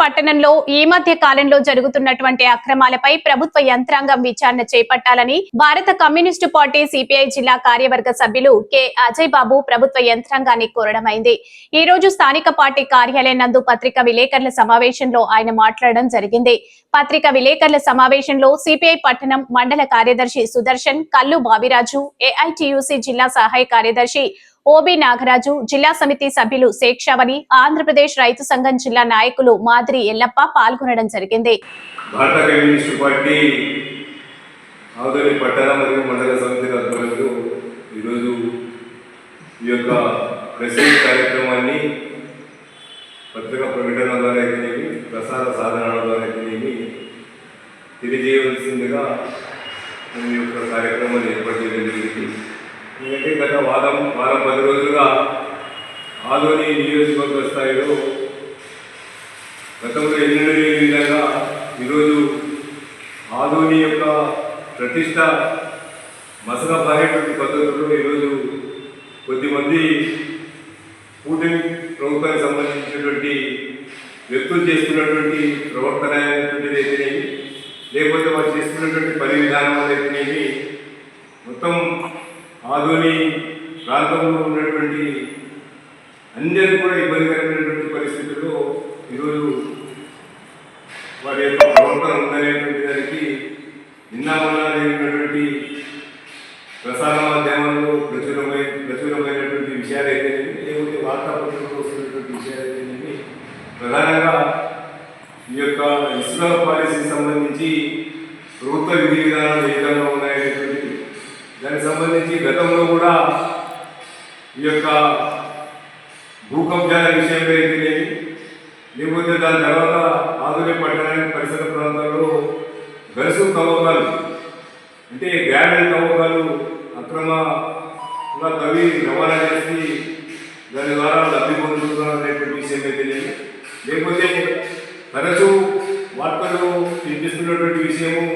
పట్టణంలో ఈ మధ్య కాలంలో జరుగుతున్నటువంటి అక్రమాలపై ప్రభుత్వ యంత్రాంగం విచారణ చేపట్టాలని భారత కమ్యూనిస్టు పార్టీ సిపిఐ జిల్లా కార్యవర్గ సభ్యులు కె అజయ్ బాబు ప్రభుత్వ యంత్రాంగాన్ని కోరడమైంది ఈ రోజు స్థానిక పార్టీ కార్యాలయం నందు పత్రిక విలేకరుల సమావేశంలో ఆయన మాట్లాడడం జరిగింది. పత్రిక విలేకరుల సమావేశంలో సిపిఐ పట్టణం మండల కార్యదర్శి సుదర్శన్ కల్లు బావిరాజు ఏఐటియుసి జిల్లా సహాయ కార్యదర్శి ఓబి నాగరాజు జిల్లా సమితి సభ్యులు శేక్షావని ఆంధ్రప్రదేశ్ రైతు సంఘం జిల్లా నాయకులు మాదిరి ఎల్లప్ప పాల్గొనడం జరిగింది. భారత కమ్యూనిస్టు పార్టీ ఆదోని పట్టణ మరియు మండల సమితి ఆధ్వర్యంలో ఈరోజు ఈ యొక్క ప్రెస్ కార్యక్రమాన్ని పత్రికా ప్రకటన ద్వారా అయితేనేమి ప్రసార సాధనాల ద్వారా అయితేనేమి తెలియజేయవలసిందిగా మేము ఈ యొక్క కార్యక్రమాన్ని ఏర్పాటు చేయడం జరిగింది. ఎందుకంటే గత వారం వారం పది రోజులుగా ఆలోని నియోజకవర్గ స్థాయిలో గతంలో ఎన్నడూ లేని విధంగా ఈరోజు ఆధోని యొక్క ప్రతిష్ట మసకబారేటువంటి పద్ధతుల్లో ఈరోజు కొద్దిమంది కూటమి ప్రభుత్వానికి సంబంధించినటువంటి వ్యక్తులు చేస్తున్నటువంటి ప్రవర్తన అనేటువంటిది అయితేనేమి లేకపోతే వారు చేస్తున్నటువంటి పని విధానం అయితేనేమి మొత్తం ఆధుని ప్రాంతంలో ఉన్నటువంటి అందరికీ కూడా ఇబ్బందికరమైనటువంటి పరిస్థితుల్లో ఈరోజు వారి యొక్క ప్రవర్తన ఉందనేటువంటి దానికి నిన్న మొన్న ప్రసార మాధ్యమాల్లో ప్రచురమై ప్రచురమైనటువంటి విషయాలు అయితేనేమి లేకపోతే వార్తాపత్రికలో వస్తున్నటువంటి విషయాలు అయితేనేమి ప్రధానంగా ఈ యొక్క ఇసుక పాలసీకి సంబంధించి ప్రభుత్వ విధి విధానాలు ఏ విధంగా ఉన్నాయనేటువంటి దానికి సంబంధించి గతంలో కూడా ఈ యొక్క భూకంపాల కబ్జాల విషయంలో అయితేనేమి లేకపోతే దాని తర్వాత ఆధునిక పట్టణానికి పరిసర ప్రాంతాల్లో గరుసు తవ్వకాలు అంటే గ్రావెల్ తవ్వకాలు అక్రమంగా తవ్వి రవాణా చేసి దాని ద్వారా లబ్ధి పొందుతున్నారు అనేటువంటి విషయం అయితేనేమి లేకపోతే తరచూ వార్తలు వినిపిస్తున్నటువంటి విషయము